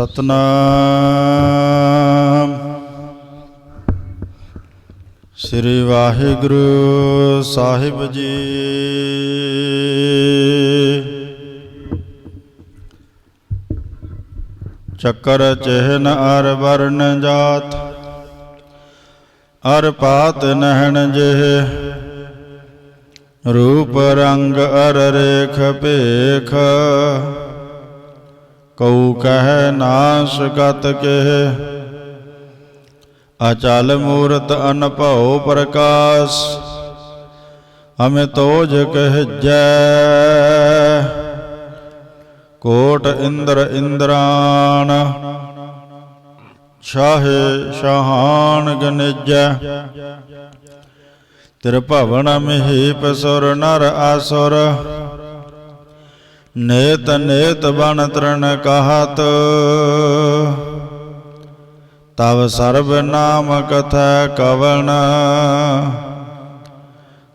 ਸਤਨਾਮ। ਸ੍ਰੀ ਵਾਹਿਗੁਰੂ ਸਾਹਿਬ ਜੀ। ਚੱਕਰ ਚਿਹਨ ਅਰ ਵਰਨ ਜਾਤ, ਅਰ ਪਾਤ ਨਹਿਣ ਜਿਹ। ਰੂਪ ਰੰਗ ਅਰ ਰੇਖ ਭੇਖ ਕਉ ਕਹਿ ਨਾਸ ਗਤ ਕਹਿ ਅਚਲ ਮੂਰਤ ਅਨਭਉ ਪ੍ਰਕਾਸ਼, ਹਮੇ ਤੋਜ ਕਹਿ ਜੈ ਕੋਟ ਇੰਦਰ ਇੰਦਰਾਨ ਸ਼ਾਹੇ ਸ਼ਾਹਾਨ ਗਨਿਜੈ। ਤਿਰ ਭਵਨ ਮਹੀਪ ਸੁਰ ਨਰ ਆਸੁਰ ਨੇਤ ਨੇਤ ਬਨ ਤਰਨ ਕਹਤ। ਤਵ ਸਰਬ ਨਾਮ ਕਥਾ ਕਵਣ।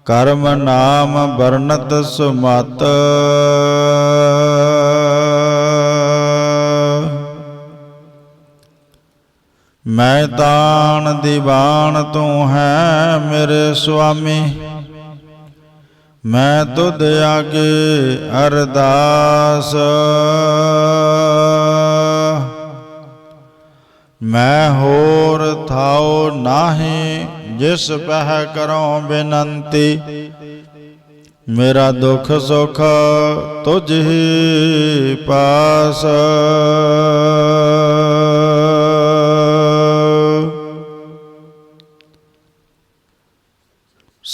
ਕਰਮ ਨਾਮ ਵਰਨਤ ਸੁਮਤ। ਮੈਂ ਤਾਣ ਦੀਵਾਨ ਤੂੰ ਹੈ ਮੇਰੇ ਸੁਆਮੀ। मैं तुद आगे अरदास। मैं होर थाओ नाही जिस पह करो बिनंती मेरा दुख सुख तुझ ही पास।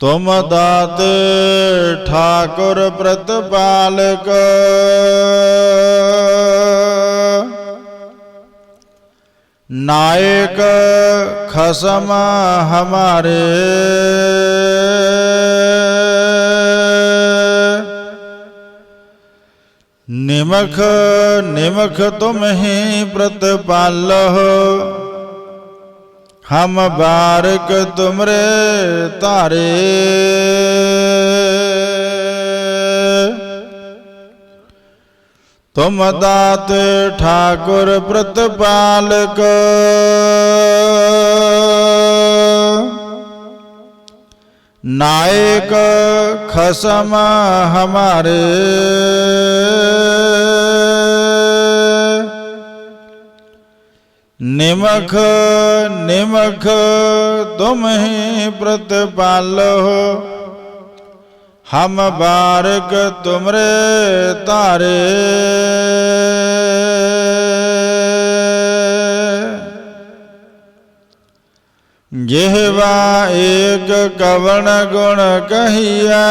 तुम दात ठाकुर प्रतपाल नायक खसम हमारे। निमख निमख तुम ही प्रतपाल हो हम बारक तुमरे तारे। तुम दात ठाकुर प्रतपालक। नायक खसम हमारे। निमख निमख तुम ही व्रत पालो हम बारक तुमरे तारे। जिहवा एक कवन गुण कहिया।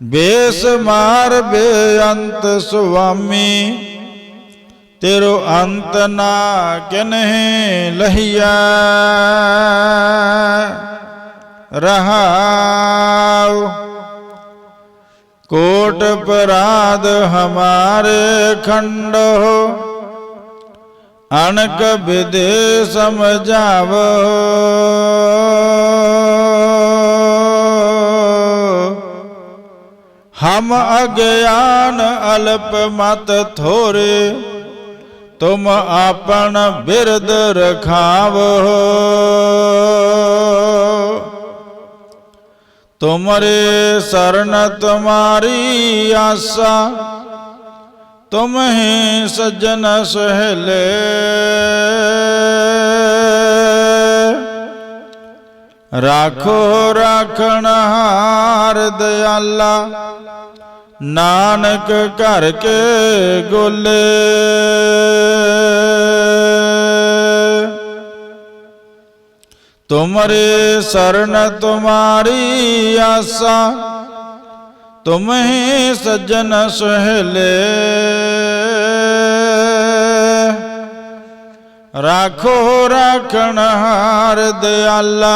बेस मार बेअंत स्वामी। तेरो अंत ना कन्हे लहिया। रहाओ। कोट पराध हमारे खंड। हो अनक विदे जाव हम अज्ञान अल्प मत थोरे। ਤੁਮ ਆਪਨ ਬਿਰਦ ਰਖਾਵੋ। ਤੁਮਰੇ ਸਰਨ ਤੁਮਾਰੀ ਆਸਾ ਤੁਮ ਹੀ ਸੱਜਣ ਸਹਲੇ। ਰਾਖੋ ਰਾਖਣ ਹਾਰ ਦਿਆਲਾ ਨਾਨਕ ਘਰ ਕੇ ਗੋਲੇ ਤੁਮਰੇ ਸਰਨ ਤੁਮਾਰੀ ਆਸਾ ਤੁਮ ਹੀ ਸੱਜਣ ਸਹਲੇ ਰਾਖੋ ਰਾਖਣ ਹਾਰ ਦਿਆਲਾ